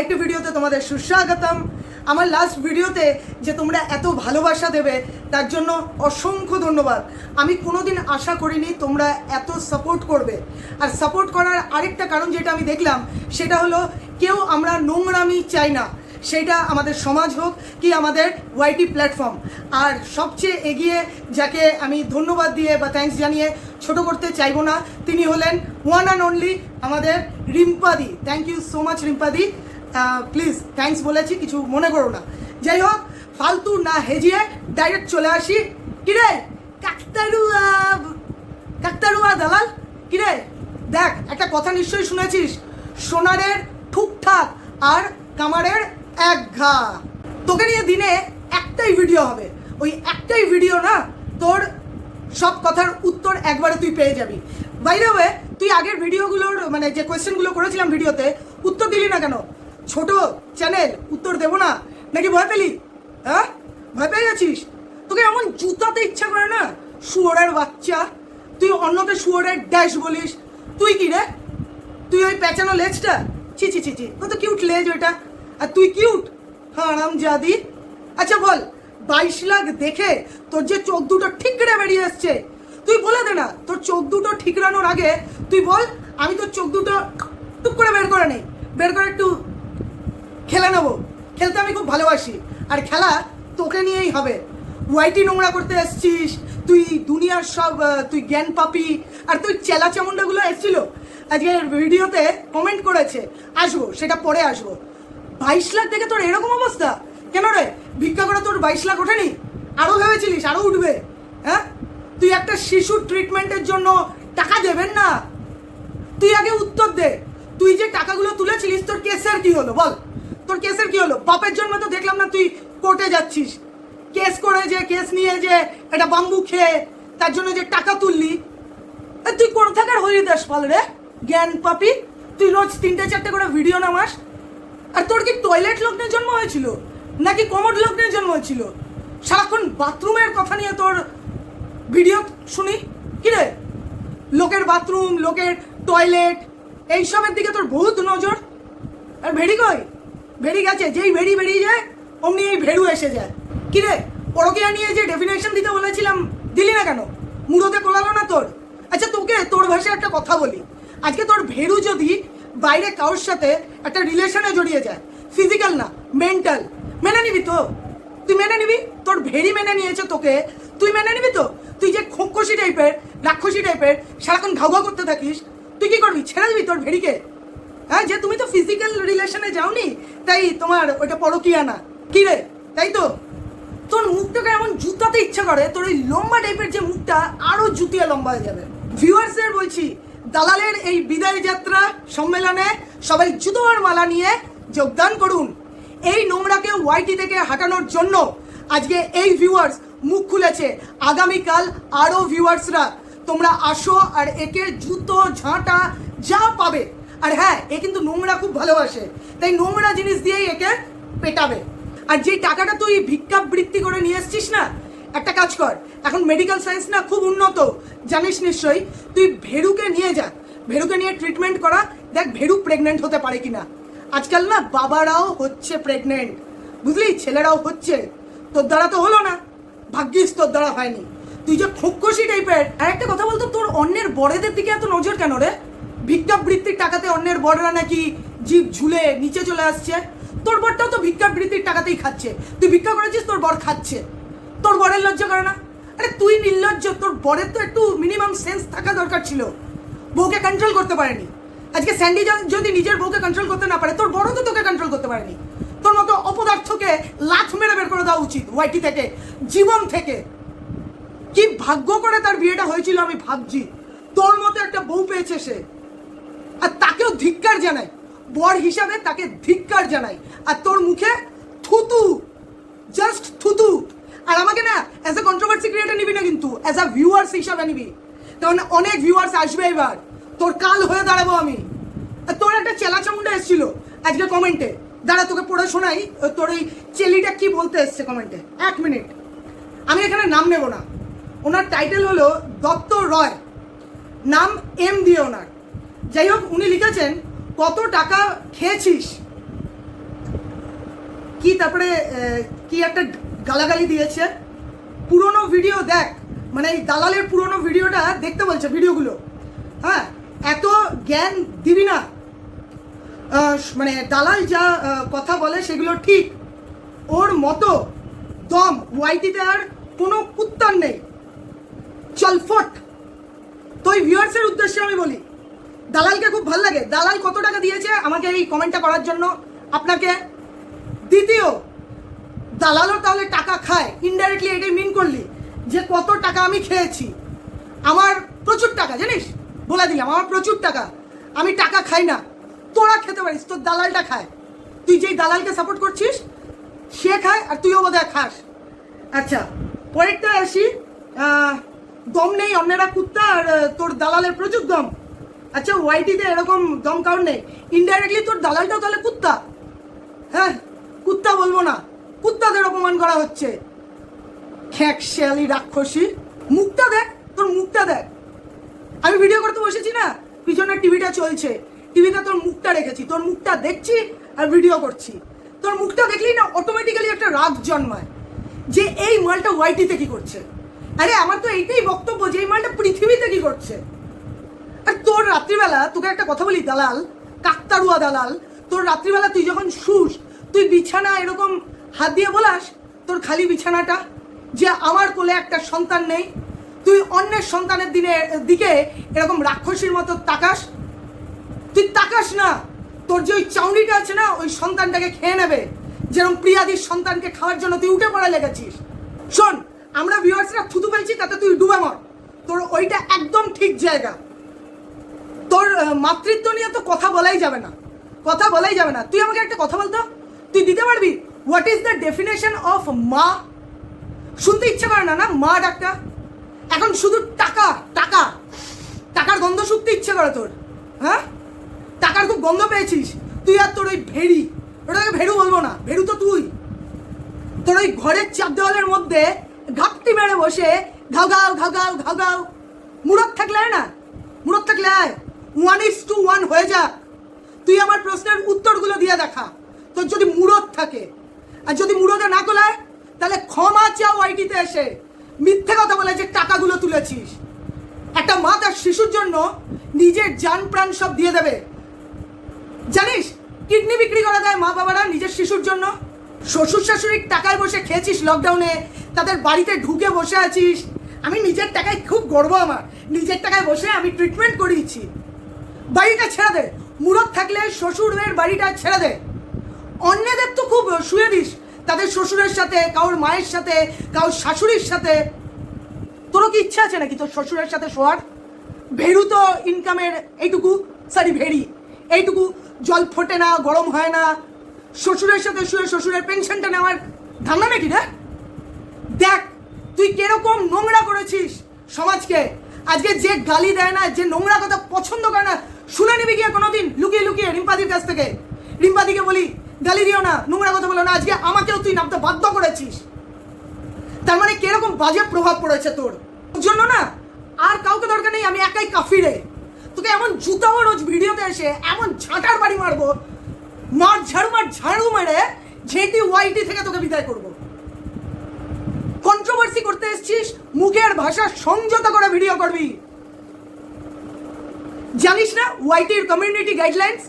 আরেকটি ভিডিওতে তোমাদের সুস্বাগতম। আমার লাস্ট ভিডিওতে যে তোমরা এত ভালোবাসা দেবে, তার জন্য অসংখ্য ধন্যবাদ। আমি কোনোদিন আশা করিনি তোমরা এত সাপোর্ট করবে। আর সাপোর্ট করার আরেকটা কারণ যেটা আমি দেখলাম, সেটা হলো কেউ আমরা নোংরামি চাই না। সেটা আমাদের সমাজ হোক কি আমাদের ওয়াইটি প্ল্যাটফর্ম আর সবচেয়ে এগিয়ে যাকে আমি ধন্যবাদ দিয়ে বা থ্যাঙ্কস জানিয়ে ছোট করতে চাইব না, তিনি হলেন ওয়ান অ্যান্ড অনলি আমাদের রিম্পাদি। থ্যাংক ইউ সো মাচ রিম্পাদি। প্লিজ থ্যাঙ্কস বলেছি, কিছু মনে করো না। যাই হোক, ফালতু না হেজিয়ে ডাইরেক্ট চলে আসি। কিরে? কাকতারুয়া কাকতারুয়া দালাল? কিরে? দেখ, একটা কথা নিশ্চয়ই শুনেছিস। সোনারের ঠুকঠাক আর কামারের এক ঘা। তোকে নিয়ে দিনে একটাই ভিডিও হবে। ওই একটাই ভিডিও না, তোর সব কথার উত্তর একবারে তুই পেয়ে যাবি। বাইরে তুই আগের ভিডিওগুলোর মানে যে কোয়েশ্চেনগুলো করেছিলাম ভিডিওতে উত্তর দিলি না কেন? ছোট চ্যানেল, উত্তর দেবো না। নাকি ভয় পেলি? হ্যাঁ? ভয় পেয়ে গেছিস? তোকে এমন জুতাতে ইচ্ছা করে না? শুয়োরের বাচ্চা। তুই অন্যকে শুয়োরের ড্যাশ বলিস। তুই কি রে? তুই ওই পেঁচানো লেজটা? ছি ছি ছি ছি। কত কিউট লেজ ওইটা। আর তুই কিউট হ্যাঁ হারাম জাদি। আচ্ছা বল, বাইশ লাখ দেখে তোর যে চোখ দুটো ঠিকরে বেরিয়ে এসছে, তুই বলে দে না, তোর চোখ দুটো ঠিকরানোর আগে তুই বল, আমি তোর চোখ দুটো টুক করে বের করে নেই। বের করে একটু খেলে নেব। খেলতে আমি খুব ভালোবাসি। আর খেলা তোকে নিয়েই হবে। ওয়াইটি নোংরা করতে এসছিস, তুই দুনিয়ার সব তুই জ্ঞান পাপি, আর তুই চেলা চামুন্ডাগুলো এসছিল। আজকে ভিডিওতে কমেন্ট করেছে। আসব, সেটা পরে আসব। বাইশ লাখ দেখে তোর এরকম অবস্থা? কেন রে? ভিক্ষা করে তোর বাইশ লাখ ওঠেনি? আরও ভেবেছিলিস আরও উঠবে। হ্যাঁ? তুই একটা শিশুর ট্রিটমেন্টের জন্য টাকা দেবেন না। তুই আগে উত্তর দে। তুই যে টাকাগুলো তুলেছিলিস, তোর কেসের কি হলো? বল। তোর কেসের কি হলো? বাপের জন্য তো দেখলাম না তুই কোর্টে যাচ্ছিস। কেস করে যে, কেস নিয়ে যে একটা বাম্বু খেয়ে তার জন্য যে টাকা তুললি। তুই কোন থাকার হরিদাস পাল রে? জ্ঞান পাপি, তুই রোজ তিনটে, চারটে করে ভিডিও নামাস। আর তোর কি টয়লেট লগ্নের জন্ম হয়েছিল? নাকি কমোড লগ্নের জন্ম হয়েছিল? সারাক্ষণ বাথরুমের কথা নিয়ে তোর ভিডিও শুনি? কি রে? লোকের বাথরুম লোকের টয়লেট এইসবের দিকে তোর বহুত নজর। আর ভেড়ি কই? ভেড়ি গেছে, যেই ভেড়ি বেরিয়ে যায়, অমনি এই ভেড়ু এসে যায়। কি রে পরকিয়া নিয়ে যে ডেফিনেশন দিতে বলেছিলাম, দিলি না কেন? মুড়োতে কোলালো না তোর? আচ্ছা তোকে, তোর ভাষায় একটা কথা বলি। আজকে তোর ভেড়ু যদি বাইরে কারোর সাথে একটা রিলেশনে জড়িয়ে যায় ফিজিক্যাল না মেন্টাল মেনে নিবি তো? তুই মেনে নিবি? তোর ভেড়ি মেনে নিয়েছে তোকে। তুই মেনে নিবি তো? তুই যে খোকসি টাইপের রাক্ষসী টাইপের সারাক্ষণ ঘাউ করতে থাকিস, তুই কি করবি? ছেড়ে দিবি তোর ভেড়িকে? হ্যাঁ যে তুমি তো ফিজিক্যাল তাই তোমার ওইটা পরকিয়া না। কি রে? তাই তো? তোর মুখটাকে এমন জুতাতে ইচ্ছা করে, তোর ওই লম্বা টাইপের যে মুখটা আরও জুতিয়া লম্বা হয়ে যাবে। ভিউয়ার্সদের বলছি, দালালের এই বিদায় যাত্রা সম্মেলনে সবাই জুতোর মালা নিয়ে যোগদান করুন। এই নোংরাকে ওয়াইটি থেকে হাঁটানোর জন্য আজকে এই ভিউয়ার্স মুখ খুলেছে। আগামীকাল আরও ভিউয়ার্সরা, তোমরা আসো আর একে জুতো, ঝাঁটা যা পাবে আর হ্যাঁ এ কিন্তু নোংরা খুব ভালোবাসে। তাই নোংরা জিনিস দিয়েই একে পেটাবে। আর যেই টাকাটা তুই ভিক্ষাবৃত্তি করে নিয়ে এসছিস না, একটা কাজ কর, এখন মেডিকেল সায়েন্স না খুব উন্নত, জানিস নিশ্চয়ই, তুই ভেরুকে নিয়ে যা, ভেরুকে নিয়ে ট্রিটমেন্ট করা, দেখ ভেরু প্রেগনেন্ট হতে পারে কিনা। আজকাল না বাবারাও হচ্ছে প্রেগনেন্ট বুঝলি? ছেলেরাও হচ্ছে, তোর দ্বারা তো হলো না, ভাগ্যিস তোর দ্বারা হয়নি। তুই যে খোকসি টাইপের আর একটা কথা বলতো, তোর অন্যের বড়েদের দিকে এত নজর কেন রে? ভিক্ষাবৃত্তির টাকাতে অন্যের বড়রা নাকি জীব ঝুলে নিচে চলে আসছে? তোর বরটাও তো ভিক্ষাবৃত্তির টাকাতেই খাচ্ছে। তুই ভিক্ষা করেছিস, তোর বর খাচ্ছে। তোর বরের লজ্জা করে না? আরে তুই নির্লজ্জ, তোর বরের তো একটু মিনিমাম সেন্স থাকা দরকার ছিল। বউকে কন্ট্রোল করতে পারেনি। আজকে স্যান্ডি যদি নিজের বউকে কন্ট্রোল করতে না পারে, তোর বড় তো তোকে কন্ট্রোল করতে পারেনি। তোর মতো অপদার্থকে লাথ মেরে বের করে দেওয়া উচিত ওয়াইটি থেকে, জীবন থেকে। কি ভাগ্য করে তার বিয়েটা হয়েছিল আমি ভাবছি। তোর মতো একটা বউ পেয়েছে সে। আর তাকেও ধিক্কার জানাই। বর হিসাবে তাকে ধিক্কার জানাই। আর তোর মুখে থুতু জাস্ট থুতু। আর আমাকে না অ্যাজ এ কন্ট্রোভার্সি ক্রিয়েটার নিবি না কিন্তু অ্যাজ আ ভিউয়ার্স হিসাবে নিবি। কারণ অনেক ভিউয়ার্স আসবে এবার। তোর কাল হয়ে দাঁড়াবো আমি। আর তোর একটা চেলা চামুন্ডা এসেছিল আজকে কমেন্টে দাঁড়া, তোকে পড়ে শোনাই। তোর ওই চেলিটা কি বলতে এসছে কমেন্টে এক মিনিট আমি এখানে নাম নেব না। ওনার টাইটেল হলো দত্ত রয়। নাম এম দিয়ে ওনার। যাই হোক, উনি লিখেছেন, কত টাকা খেয়েছিস? কি তারপরে কি একটা গালাগালি দিয়েছে। পুরনো ভিডিও দেখ মানে এই দালালের পুরনো ভিডিওটা দেখতে বলছে ভিডিওগুলো। হ্যাঁ এত জ্ঞান দিবি না। মানে দালাল যা কথা বলে সেগুলো ঠিক। ওর মতো দম ওয়াইটিতে আর কোনো কুত্তার নেই। চল ফট। তো এই ভিউয়ার্সের উদ্দেশ্যে আমি বলি দালালকে খুব ভালো লাগে। দালাল কত টাকা দিয়েছে আমাকে এই কমেন্টটা করার জন্য? আপনাকে দ্বিতীয়, দালালও তাহলে টাকা খায়। ইনডাইরেক্টলি এটাই মিন করলি যে কত টাকা আমি খেয়েছি। আমার প্রচুর টাকা, জানিস? বলে দিলাম, আমার প্রচুর টাকা। আমি টাকা খাই না। তোরা খেতে পারিস, তোর দালালটা খায়। তুই যেই দালালকে সাপোর্ট করছিস, সে খায় আর তুইও বোধহয় খাস। আচ্ছা পরেরটা আসি। দম নেই, অন্যেরা কুত্তা, আর তোর দালালের প্রচুর দম। আচ্ছা ওয়াইটিতে এরকম দম কারণ নেই। ইনডাইরেক্টলি তোর দালালটাও তাহলে কুত্তা। হ্যাঁ কুত্তা বলব না। কুত্তাদের অপমান করা হচ্ছে। খ্যাক, শেয়ালি, রাক্ষসী। মুখটা দেখ, তোর মুখটা দেখ। আমি ভিডিও করতে বসেছি না? পিছনে টিভিটা চলছে। টিভিতে তোর মুখটা রেখেছি। তোর মুখটা দেখছি আর ভিডিও করছি। তোর মুখটা দেখলেই না অটোমেটিক্যালি একটা রাগ জন্মায় যে এই মালটা ওয়াইটিতে কি করছে? আরে, আমার তো এইটাই বক্তব্য যে এই মালটা পৃথিবীতে কি করছে? আর তোর রাত্রিবেলা, তোকে একটা কথা বলি, দালাল কাকতারুয়া দালাল, তোর রাত্রিবেলা তুই যখন শুস, তুই বিছানা এরকম হাত দিয়ে বলাস, তোর খালি বিছানাটা, যে আমার কোলে একটা সন্তান নেই, তুই অন্যের সন্তানের দিনে, দিকে এরকম রাক্ষসীর মতো তাকাস, তুই তাকাস না, তোর যে ওই চাউনিটা আছে না, ওই সন্তানটাকে খেয়ে নেবে, যেরকম প্রিয়াদির সন্তানকে খাওয়ার জন্য তুই উঠে পড়া লেগেছিস। শোন, আমরা ভিউয়ার্সরা থুতু ফেলছি, তাতে তুই ডুবে মর। তোর ওইটা একদম ঠিক জায়গা। তোর মাতৃত্ব নিয়ে তো কথা বলাই যাবে না। কথা বলাই যাবে না। তুই আমাকে একটা কথা বলতো? তুই দিতে পারবি? What is the definition of মা? শুনতে ইচ্ছে করে না না? মা ডাক্তার? এখন শুধু টাকা টাকা। টাকার গন্ধ শুকতে ইচ্ছে করে তোর। হ্যাঁ? টাকার খুব গন্ধ পেয়েছিস। তুই আর তোর ওই ভেড়ি। ওটাকে ভেড়ু বলব না। ভেড়ু তো তুই। তোর ওই ঘরের চাপ দেওয়ালের মধ্যে ঘাপটি মেরে বসে ঘাউ ঘাউ ঘাউ ঘাউ ঘাউ ঘাউ। মুরত থাকলে না? মুরত থাকলে আয়। ওয়ান ইস টু ওয়ান হয়ে যা তুই আমার প্রশ্নের উত্তরগুলো দিয়ে দেখা। তোর যদি মুরদ থাকে। আর যদি মুরদে না তোলায়, তাহলে ক্ষমা চাও আইটিতে এসে। মিথ্যে কথা বলে যে টাকাগুলো তুলেছিস। একটা মা তার শিশুর জন্য নিজের যান প্রাণ সব দিয়ে দেবে। জানিস, কিডনি বিক্রি করা দেয় মা বাবারা নিজের শিশুর জন্য। শ্বশুর শাশুড়ির টাকায় বসে খেয়েছিস লকডাউনে তাদের বাড়িতে ঢুকে বসে আছিস। আমি নিজের টাকায় খুব গর্ব আমার। নিজের টাকায় বসে আমি ট্রিটমেন্ট করিয়েছি। বাড়িটা ছেড়ে দে। মুরত থাকলে শ্বশুরের বাড়িটা ছেড়ে দে। অন্যদের তো খুব শুয়ে দিস। তাদের শ্বশুরের সাথে, কারোর মায়ের সাথে, কারোর শাশুড়ির সাথে। তোরও কি ইচ্ছা আছে নাকি তোর শ্বশুরের সাথে শোয়ার? ভেরু তো ইনকামের এইটুকু সরি ভেরি এইটুকু, জল ফোটে না, গরম হয় না। শ্বশুরের সাথে শুয়ে শ্বশুরের পেনশনটা নেওয়ার ধান্দা নাকি রে? দেখ, তুই কীরকম নোংরা করেছিস সমাজকে। আজকে যে গালি দেয় না, যে নোংরা কথা পছন্দ করে না শুনে নিবি গিয়ে কোনোদিন, লুকিয়ে লুকিয়ে রিম্পাদির কাছ থেকে। রিম্পাদিকে বলি, গালি দিও না, নোংরা কথা বলো না, আজকে আমাকেও তুই নামতে বাধ্য করেছিস। তার মানে কীরকম বাজে প্রভাব পড়েছে তোর? জন্য না, আর কাউকে দরকার নেই, আমি একাই কাফি রে তোকে এমন জুতাও রোজ ভিডিওতে এসে, এমন ঝাঁটার বাড়ি মারবো, মার ঝাড়ু মার ঝাড়ু মেরে ঝেঁটি ওয়াইটি থেকে তোকে বিদায় করব। কন্ট্রোভার্সি করতে এসছিস, মুখের ভাষা সংযত করে ভিডিও করবি। জানিস না ওয়াইটির কমিউনিটি গাইডলাইন্স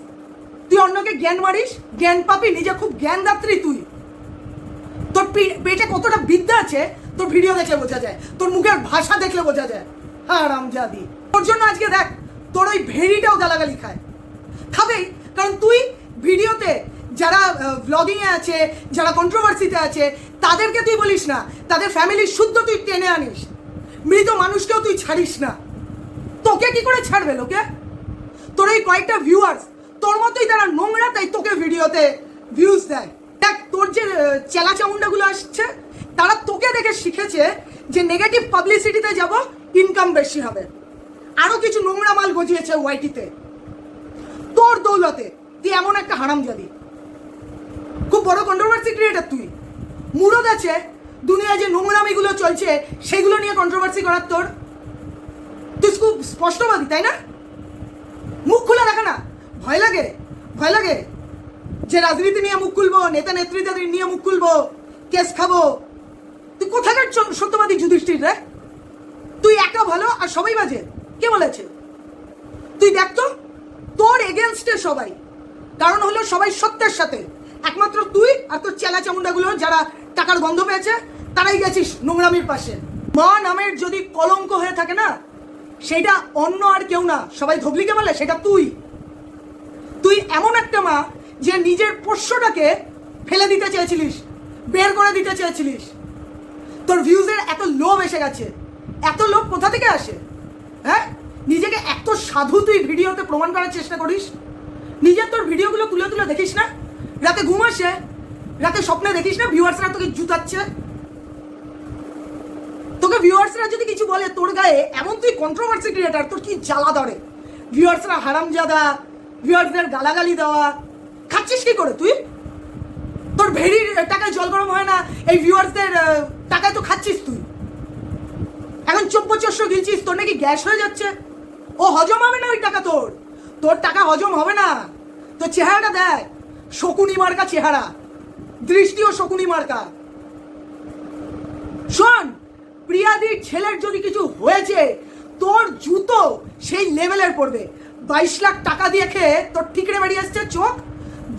তুই অন্যকে জ্ঞান মারিস, জ্ঞান পাবি, নিজে খুব জ্ঞানদাত্রী তুই। তোর পেটে কতটা বিদ্যা আছে, তোর ভিডিও দেখলে বোঝা যায়, তোর মুখের ভাষা দেখলে বোঝা যায়। হ্যাঁ রামজাদি তোর জন্য আজকে দেখ, তোর ওই ভেড়িটাও গালাগালি খায়। খাবেই, কারণ তুই ভিডিওতে যারা ব্লগিংয়ে আছে, যারা কন্ট্রোভার্সিতে আছে, তাদেরকে তুই বলিস না, তাদের ফ্যামিলির শুদ্ধ তুই টেনে আনিস। মৃত মানুষকেও তুই ছাড়িস না। তোকে কি করে ছাড়বে লোকে? তোর এই কয়েকটা ভিউয়ার্স তোর মতোই তারা নোংরা, তাই তোকে ভিডিওতে ভিউজ দেয়। দেখ, তোর যে চেলা চামুন্ডাগুলো আসছে, তারা তোকে দেখে শিখেছে যে নেগেটিভ পাবলিসিটিতে যাব ইনকাম বেশি হবে। আরও কিছু নোংরা মাল গজিয়েছে ওয়াইটিতে তোর দৌলতে তুই এমন একটা হারাম জাদি খুব বড় কন্ট্রোভার্সি ক্রিয়েটার তুই। মুরদ আছে, দুনিয়ায় যে নোংরামিগুলো চলছে, সেগুলো নিয়ে কন্ট্রোভার্সি করার তোর। তুই খুব স্পষ্টবাদী, তাই না? ভয় লাগে? ভয় লাগে? যে রাজনীতি নিয়ে মুখ খুলবো, নেতা নেত্রীদের নিয়ে মুখ খুলবো, কেস খাব। তুই কোথাকার সত্যবাদী যুধিষ্ঠির রে? তুই একা ভালো আর সবাই বাজে? কে বলেছে? তুই দেখ তো, তোর এগেনস্টে সবাই। কারণ হলো সবাই সত্যের সাথে। একমাত্র তুই আর তোর চেলা চামুন্ডাগুলো যারা টাকার গন্ধ পেয়েছে, তারাই গেছিস নোংরামির পাশে। মা নামের যদি কলঙ্ক হয়ে থাকে না সেটা অন্য আর কেউ না। সবাই ধবলিকে বলে, সেটা তুই। তুই এমন একটা মা যে নিজের পোষ্যটাকে ফেলে দিতে চেয়েছিলিস, বের করে দিতে চেয়েছিলিস। তোর ভিউজের এত লোভ এসে গেছে, এত লোভ কোথা থেকে আসে? হ্যাঁ? নিজেকে এত সাধু তুই ভিডিওতে প্রমাণ করার চেষ্টা করিস? নিজের তোর ভিডিওগুলো তুলে তুলে দেখিস না? রাতে ঘুম আসে, রাতে স্বপ্নে দেখিস না ভিউয়ার্সরা তোকে জুতাচ্ছে? তোকে ভিউয়ার্সরা যদি কিছু বলে তোর গায়ে, এমন তুই কন্ট্রোভার্সি ক্রিয়েটার তোর কি জ্বালা ধরে? ভিউয়ার্সরা হারামজাদা ভিউয়ার্সদের গালাগালি দেওয়া। খাচ্ছিস কি করে তুই? তোর ভেড়ির টাকায় জল গরম হয় না, এই ভিউয়ার্সদের টাকায় তো খাচ্ছিস তুই। এখন চব্য চস্য গিলছিস, তোর নাকি গ্যাস হয়ে যাচ্ছে। ও হজম হবে না ওই টাকা তোর। তোর টাকা হজম হবে না। তোর চেহারাটা দেখ, শকুনি মার্কা চেহারা। দৃষ্টিও শকুনি মার্কা। শোন, প্রিয়াদির ছেলের যদি কিছু হয়েছে, তোর জুতো সেই লেভেলের পড়বে। বাইশ লাখ টাকা দিয়ে খেয়ে তোর ঠিকরে বেরিয়ে আসছে চোখ,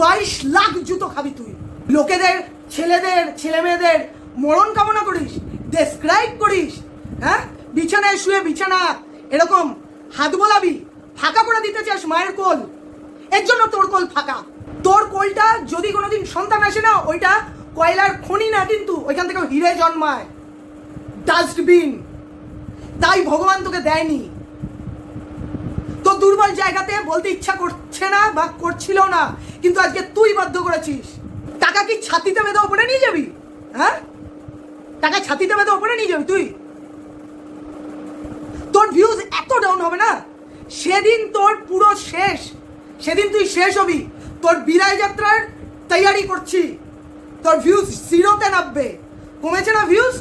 বাইশ লাখ জুতো খাবি তুই। লোকেদের, ছেলেদের ছেলে মেয়েদের মরণ কামনা করিস ডেসক্রাইব করিস হ্যাঁ? বিছানায় শুয়ে বিছানা, এরকম হাত বোলাবি, ফাঁকা করে দিতে চাস মায়ের কোল। এর জন্য তোর কোল ফাঁকা। তোর কোলটা যদি কোনোদিন সন্তান আসে না, ওইটা কয়লার খনি না, কিন্তু ওইখান থেকে হিরে জন্মায়। ডাস্টবিন তাই ভগবান তোকে দেয়নি। দুর্বল জায়গাতে বলতে ইচ্ছা করছে না বা করছিল না, কিন্তু আজকে তুই বাধ্য করেছিস। টাকা কি ছাতিতে বেঁধে ওপরে নিয়ে যাবি? হ্যাঁ? টাকা ছাতিতে বেঁধে ওপরে নিয়ে যাবি তুই? তোর ভিউজ এত ডাউন হবে না? সেদিন তোর পুরো শেষ। সেদিন তুই শেষ হবি। তোর বিদায় যাত্রার তৈয়ারি করছি। তোর ভিউজ জিরোতে নামবে। কমেছে না ভিউজ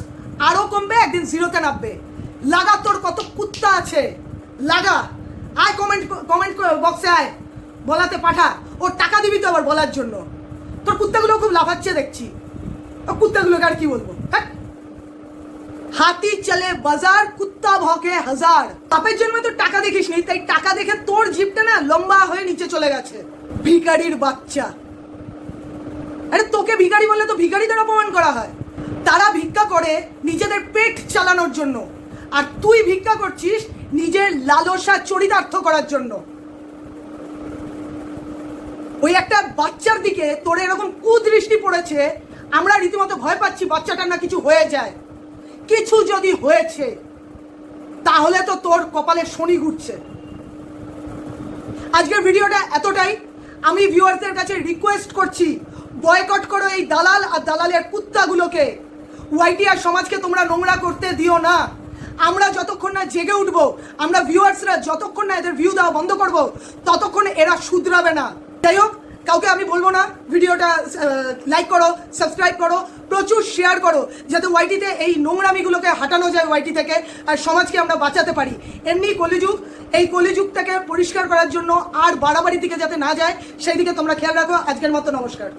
আরও কমবে, একদিন জিরোতে নামবে। লাগা তোর কত কুত্তা আছে। লাগা। আয় কমেন্ট কমেন্ট বক্সে আয়। বলাতে পাঠা। ওর টাকা দিবি তো আবার বলার জন্য। তোর কুত্তাগুলো খুব লাফাচ্ছে দেখছি। ও কুত্তাগুলোকে আর কি বলব? হ্যাঁ। হাতি চলে বাজার, কুত্তা ভকে হাজার। বাপের জন্মে তো টাকা দেখিস নি তাই টাকা দেখে তোর জিপটা না লম্বা হয়ে নিচে চলে গেছে। ভিখারির বাচ্চা। আরে তোকে ভিখারি বললে তো ভিখারিদের অপমান করা হয়। তারা ভিক্ষা করে নিজেদের পেট চালানোর জন্য। আর তুই ভিক্ষা করছিস নিজের লালসা চরিতার্থ করার জন্য। ওই একটা বাচ্চার দিকে তোর এরকম কুদৃষ্টি পড়েছে, আমরা রীতিমতো ভয় পাচ্ছি বাচ্চাটার না কিছু হয়ে যায়। কিছু যদি হয়েছে, তাহলে তো তোর কপালে শনি ঘুরছে। আজকের ভিডিওটা এতটাই। আমি ভিউয়ারদের কাছে রিকোয়েস্ট করছি বয়কট করো এই দালাল আর দালালের কুত্তাগুলোকে। ওয়াইটি আর সমাজকে তোমরা নোংরা করতে দিও না। আমরা যতক্ষণ না জেগে উঠবো, আমরা ভিউয়ার্সরা যতক্ষণ না এদের ভিউ দেওয়া বন্ধ করব, ততক্ষণ এরা শুধরাবে না। যাই হোক, কাউকে আমি বলব না, ভিডিওটা লাইক করো সাবস্ক্রাইব করো, প্রচুর শেয়ার করো, যাতে ওয়াইটিতে এই নোংরামিগুলোকে হাঁটানো যায় ওয়াইটি থেকে, আর সমাজকে আমরা বাঁচাতে পারি। এমনি কলিযুগ, এই কলিযুগটাকে পরিষ্কার করার জন্য আর বাড়াবাড়ি দিকে যাতে না যায়, সেই দিকে তোমরা খেয়াল রাখো। আজকের মতো নমস্কার।